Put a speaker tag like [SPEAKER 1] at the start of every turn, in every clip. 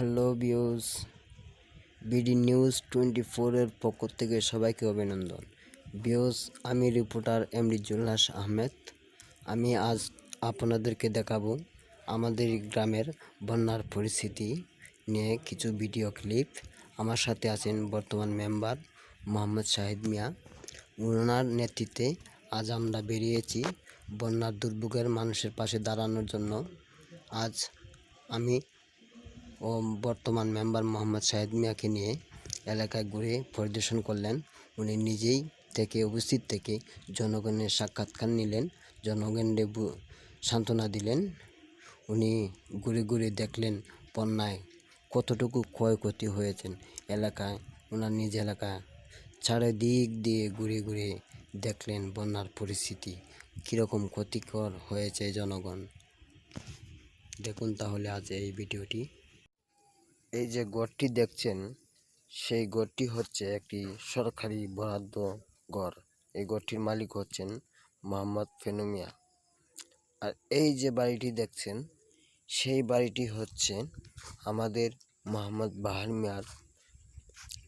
[SPEAKER 1] Hello বিউজ BD news twenty ফোরের পক্ষ থেকে সবাইকে অভিনন্দন। বিউজ আমি রিপোর্টার এমডি জুলহাস আহমেদ। আমি আজ আপনাদেরকে দেখাবো আমাদের গ্রামের বন্যার পরিস্থিতি নিয়ে কিছু ভিডিও ক্লিপ। আমার সাথে আছেন বর্তমান মেম্বার মোহাম্মদ শাহিদ মিয়া। ওনার নেতৃত্বে আজ আমরা বেরিয়েছি বন্যার দুর্ভোগের মানুষের পাশে দাঁড়ানোর জন্য। আজ আমি ও বর্তমান মেম্বার মোহাম্মদ শাহিদ মিয়াকে নিয়ে এলাকায় ঘুরে পরিদর্শন করলেন। উনি নিজেই থেকে উপস্থিত থেকে জনগণের সাক্ষাৎকার নিলেন, জনগণের সান্ত্বনা দিলেন। উনি ঘুরে ঘুরে দেখলেন বন্যায় কতটুকু ক্ষয়ক্ষতি হয়েছেন এলাকায়। ওনার নিজ এলাকায় চারিদিক দিয়ে ঘুরে ঘুরে দেখলেন বন্যার পরিস্থিতি, কীরকম ক্ষতিকর হয়েছে জনগণ। দেখুন তাহলে আজ এই ভিডিওটি। এই যে গড়টি দেখছেন, সেই গড়টি হচ্ছে একটি সরকারি বরাদ্দ গড়। এই গড়টির মালিক হচ্ছেন মোহাম্মদ ফেনুমিয়া। আর এই যে বাড়িটি দেখছেন, সেই বাড়িটি হচ্ছে আমাদের মোহাম্মদ বাহার মিয়ার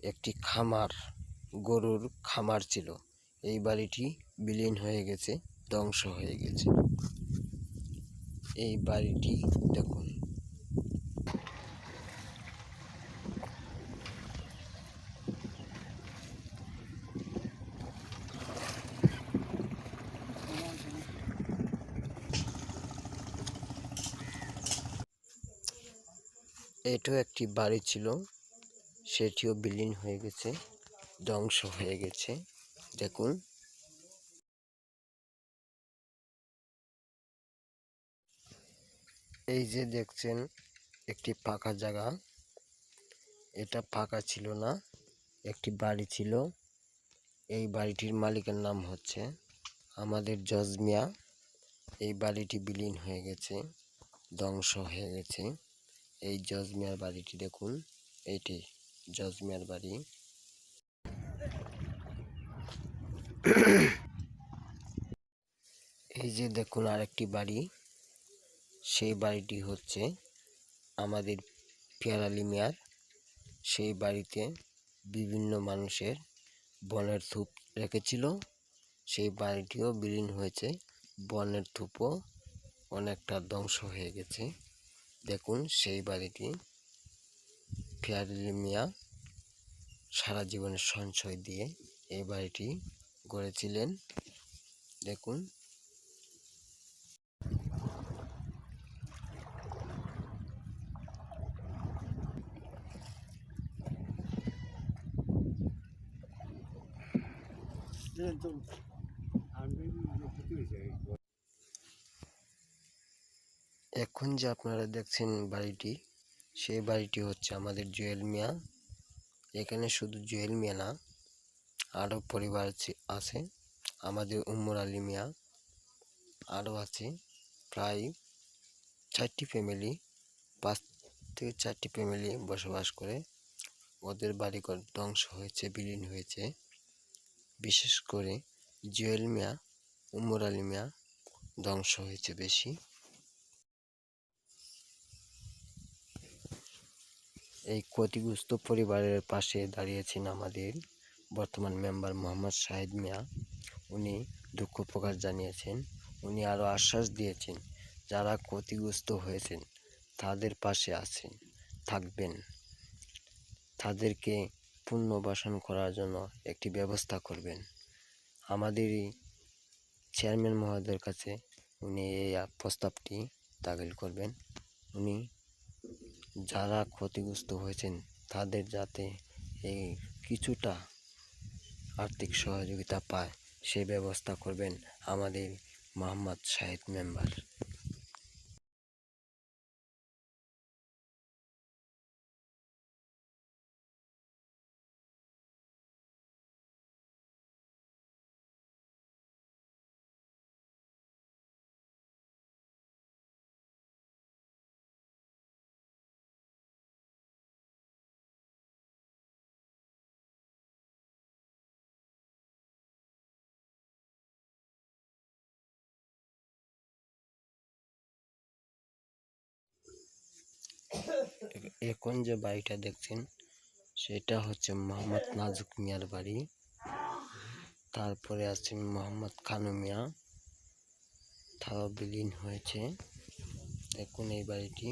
[SPEAKER 1] একটি খামার, গরুর খামার ছিল। এই বাড়িটি বিলীন হয়ে গেছে, ধ্বংস হয়ে গেছে। এই বাড়িটি দেখুন। এটাও একটি বাড়ি ছিল। সেটিও বিলীন হয়ে গেছে, ধ্বংস হয়ে গেছে। দেখুন। এই যে দেখছেন, একটি ফাঁকা জায়গা। এটা ফাঁকা ছিল না, একটি বাড়ি ছিল। এই বাড়িটির মালিকের নাম হচ্ছে আমাদের জজমিয়া এই বাড়িটি বিলীন হয়ে গেছে, ধ্বংস হয়ে গেছে। এই জজমিয়ার বাড়িটি দেখুন। এইটি জজমিয়ার বাড়ি। এই যে দেখুন আরেকটি বাড়ি। সেই বাড়িটি হচ্ছে আমাদের পেয়ারালি মিয়ার। সেই বাড়িতে বিভিন্ন মানুষের বনের থুপ রেখেছিল। সেই বাড়িটিও বিলীন হয়েছে। বনের থুপও অনেকটা ধ্বংস হয়ে গেছে। দেখুন সেই বাড়িটি ফেয়ারলি মিয়া সারা জীবনের সঞ্চয় দিয়ে এই বাড়িটি গড়েছিলেন। দেখুন। এখন যে আপনারা দেখছেন বাড়িটি, সেই বাড়িটি হচ্ছে আমাদের জুয়েল মিয়া। এখানে শুধু জুয়েল মিয়া না, আরও পরিবার আছে- আমাদের উম্মর আলী মিয়া, আরও আছে। প্রায় চারটি ফ্যামিলি পাঁচ থেকে চারটি ফ্যামিলি বসবাস করে। ওদের বাড়িঘর ধ্বংস হয়েছে, বিলীন হয়েছে। বিশেষ করে জুয়েল মিয়া, উম্মর আলী মিয়া ধ্বংস হয়েছে বেশি। এই ক্ষতিগ্রস্ত পরিবারের পাশে দাঁড়িয়েছেন আমাদের বর্তমান মেম্বার মোহাম্মদ শাহিদ মিয়া। উনি দুঃখ প্রকাশ জানিয়েছেন, উনি আরও আশ্বাস দিয়েছেন, যারা ক্ষতিগ্রস্ত হয়েছেন তাদের পাশে আছেন, থাকবেন। তাদেরকে পুনর্বাসন করার জন্য একটি ব্যবস্থা করবেন। আমাদেরই চেয়ারম্যান মহোদয়ের কাছে উনি এই প্রস্তাবটি দাখিল করবেন। উনি যারা ক্ষতিগ্রস্ত হয়েছেন, তাদের যাতে এই কিছুটা আর্থিক সহযোগিতা পায়, সে ব্যবস্থা করবেন আমাদের মোহাম্মদ শাহিদ মেম্বার। এখন যে বাড়িটা দেখছেন, সেটা হচ্ছে মোহাম্মদ নাজুক মিয়ার বাড়ি। তারপরে আছেন মোহাম্মদ খানু মিয়া। তাও বিলীন হয়েছে। এখন এই বাড়িটি।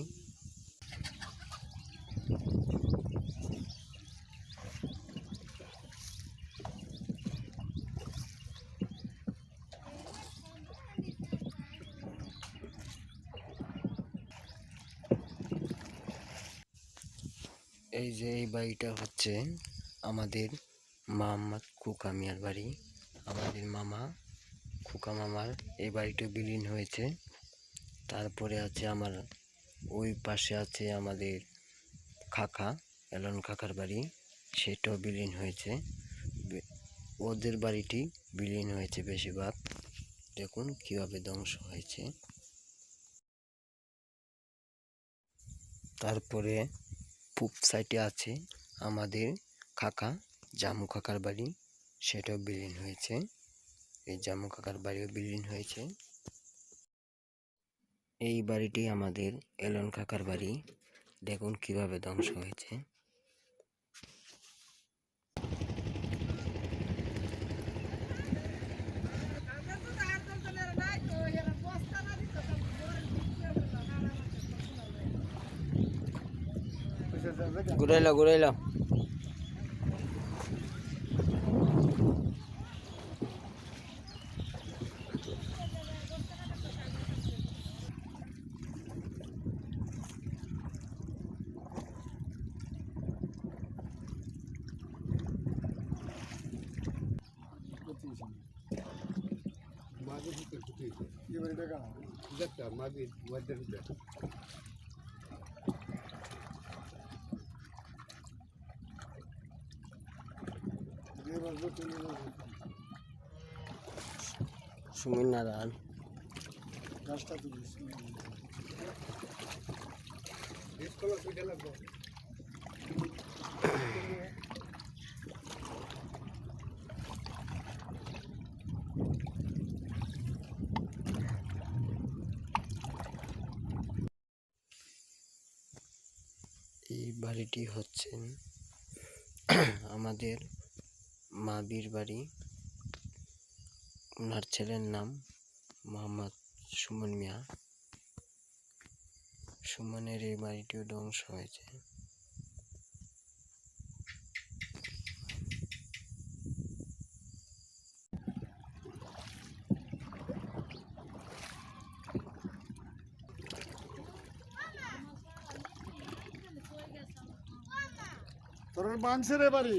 [SPEAKER 1] এই যে এই বাড়িটা হচ্ছে আমাদের মোহাম্মদ কুকা মিয়ার বাড়ি। আমাদের মামা, খুকা মামার এই বাড়িটা বিলীন হয়েছে। তারপরে আছে আমার, ওই পাশে আছে আমাদের খাকা এলন কাকার বাড়ি, সেটাও বিলীন হয়েছে। ওদের বাড়িটি বিলীন হয়েছে বেশিরভাগ। দেখুন কীভাবে ধ্বংস হয়েছে। তারপরে পূব সাইডে আছে আমাদের কাকা, জামু কাকার বাড়ি। সেটাও বিলীন হয়েছে। এই জামু কাকার বাড়িও বিলীন হয়েছে। এই বাড়িটি আমাদের এলন কাকার বাড়ি। দেখুন কীভাবে ধ্বংস হয়েছে। ঘুরাইলা ঘুরাইলা।
[SPEAKER 2] মাঝে ভিতরে ফুটিয়েছে এবারে
[SPEAKER 1] সুমির নারায়ণ। এই বাড়িটি হচ্ছেন আমাদের মাবির বাড়ি। ওনার ছেলের নাম মোহাম্মদ সুমন মিয়া। সুমনের এই বাড়িটিও ধ্বংস হয়েছে।
[SPEAKER 2] তোর বানছে রে বাড়ি।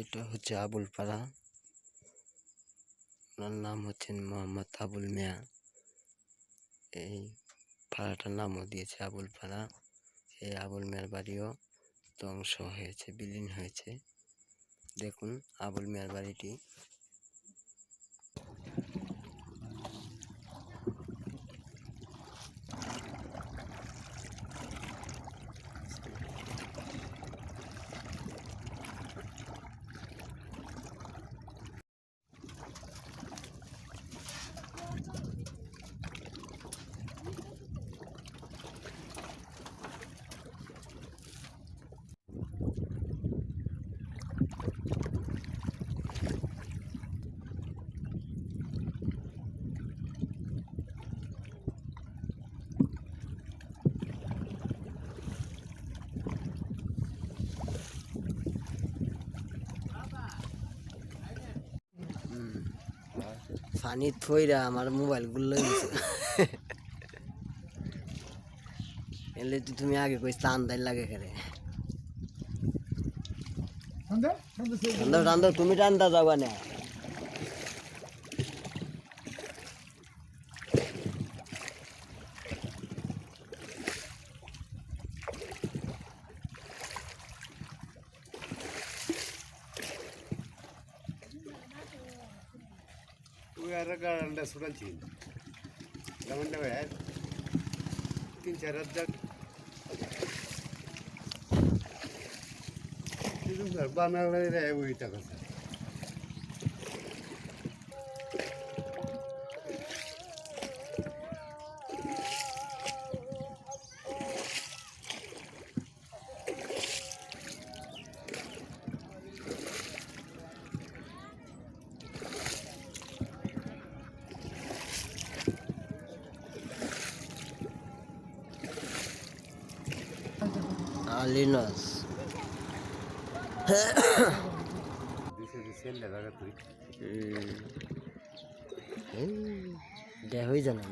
[SPEAKER 2] এটা
[SPEAKER 1] হচ্ছে আবুল পাড়া ওনার নাম হচ্ছেন মোহাম্মদ আবুল মিয়া। এই পাড়াটার নামও দিয়েছে আবুল পাড়া এই আবুল মিয়ার বাড়িও ধ্বংস হয়েছে, বিলীন হয়েছে। দেখুন আবুল মিয়ার বাড়িটি। পানি থইরা আমার মোবাইলগুলো এলে তো তুমি আগে কই তান্দাই লাগে খেলে টান্দা টান্দা তুমি টান্দা যাবা না।
[SPEAKER 2] गार गाळंडा सुडांची गावंडा तीन चार बांधायला वयता कसं লিনস
[SPEAKER 1] দে হয়ে জানা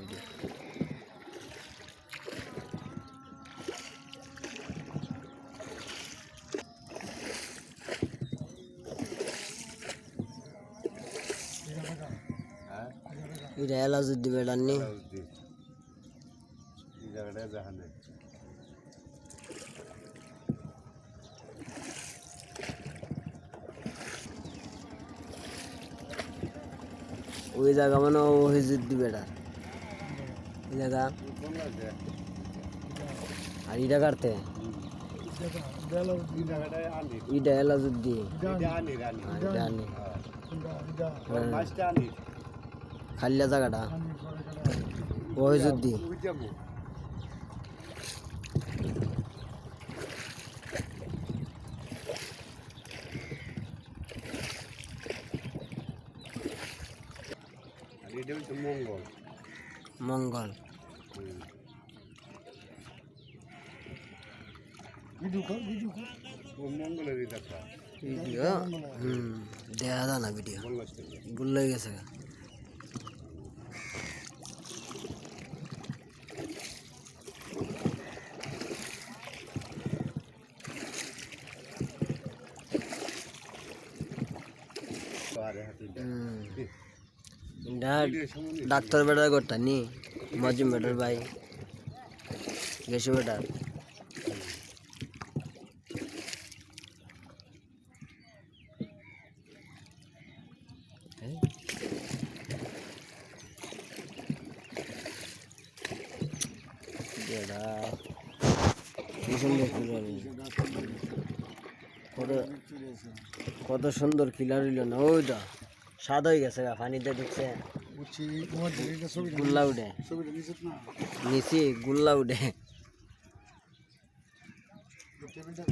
[SPEAKER 1] এটা এলাজুদ্দি
[SPEAKER 2] বেড়াননি জায়গাটা জাহানে
[SPEAKER 1] ওই জায়গা মানে ও বেড়ার এই জায়গা। আর ইটা কাটতে ইটা এলাজুদ্দি
[SPEAKER 2] এটা
[SPEAKER 1] এটা
[SPEAKER 2] হ্যাঁ।
[SPEAKER 1] খালিয়া জায়গাটা। ওহিজুদ্দি
[SPEAKER 2] ওই এটা হচ্ছে মঙ্গল।
[SPEAKER 1] মঙ্গল। ভিডিও? দেখা যায় না ভিডিও।
[SPEAKER 2] মঙ্গল থেকে
[SPEAKER 1] গুল হয়ে গেছে। গা।
[SPEAKER 2] আরে হাতিটা
[SPEAKER 1] হুম এটা
[SPEAKER 2] ভিডিও সামনে
[SPEAKER 1] ডাক্তার বেটার করতা নি মজিম বেটার ভাই গেছি বেটার। কত সুন্দর খিলার হইল না ওইটা স্বাদ হয়ে গেছে গা পানিতে ঢুকছে গুল্লা উঠে।
[SPEAKER 2] নিচে
[SPEAKER 1] গুল্লা উঠে।
[SPEAKER 2] টেবিলটা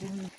[SPEAKER 2] তুমি